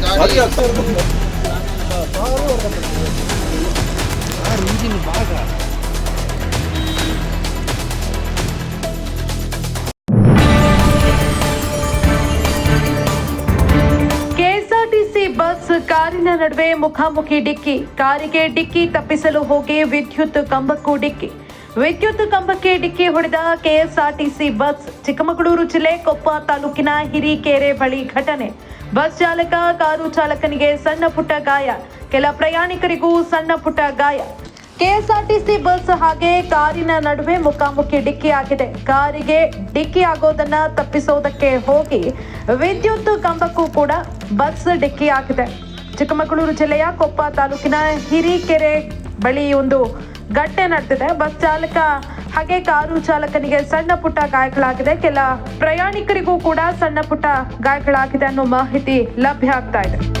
ಗಾಡಿ ಇಂಜಿನ್ ಭಾಗ KSRTC bus ಕಾರಿನ ನಡುವೆ ಮುಖಾಮುಖಿ ಡಿಕ್ಕಿ ಕಾರಿಗೆ ಡಿಕ್ಕಿ ತಪ್ಪಿಸಲು ಹೋಗಿ ವಿದ್ಯುತ್ ಕಂಬಕ್ಕೂ ಡಿಕ್ಕಿ ವಿದ್ಯುತ್ ಕಂಬಕ್ಕೆ ಡಿಕ್ಕಿ ಹೊಡೆದ ಕೆಎಸ್ಆರ್ಟಿಸಿ ಬಸ್ ಚಿಕ್ಕಮಗಳೂರು ಜಿಲ್ಲೆ ಕೊಪ್ಪ ತಾಲೂಕಿನ ಹಿರಿಕೆರೆ ಬಳಿ ಘಟನೆ. ಬಸ್ ಚಾಲಕ, ಕಾರು ಚಾಲಕನಿಗೆ ಸಣ್ಣ ಪುಟ್ಟ ಗಾಯ. ಕೆಲ ಪ್ರಯಾಣಿಕರಿಗೂ ಸಣ್ಣ ಪುಟ್ಟ ಗಾಯ. ಕೆಎಸ್ಆರ್ಟಿಸಿ ಬಸ್ ಹಾಗೆ ಕಾರಿನ ನಡುವೆ ಮುಖಾಮುಖಿ ಡಿಕ್ಕಿ ಆಗಿದೆ ಕಾರಿಗೆ ಡಿಕ್ಕಿ ಆಗೋದನ್ನ ತಪ್ಪಿಸೋದಕ್ಕೆ ಹೋಗಿ ವಿದ್ಯುತ್ ಕಂಬಕ್ಕೂ ಕೂಡ ಬಸ್ ಡಿಕ್ಕಿ ಆಗಿದೆ ಚಿಕ್ಕಮಗಳೂರು ಜಿಲ್ಲೆಯ ಕೊಪ್ಪ ತಾಲೂಕಿನ ಹಿರಿಕೆರೆ ಬಳಿ ಒಂದು ಘಟನೆ ನಡೆದಿದೆ. ಬಸ್ ಚಾಲಕ ಹಾಗೆ ಕಾರು ಚಾಲಕನಿಗೆ ಸಣ್ಣ ಪುಟ್ಟ ಗಾಯಗಳಾಗಿದೆ. ಕೆಲ ಪ್ರಯಾಣಿಕರಿಗೂ ಕೂಡ ಸಣ್ಣ ಪುಟ್ಟ ಗಾಯಗಳಾಗಿದೆ ಅನ್ನೋ ಮಾಹಿತಿ ಲಭ್ಯ ಆಗ್ತಾ ಇದೆ.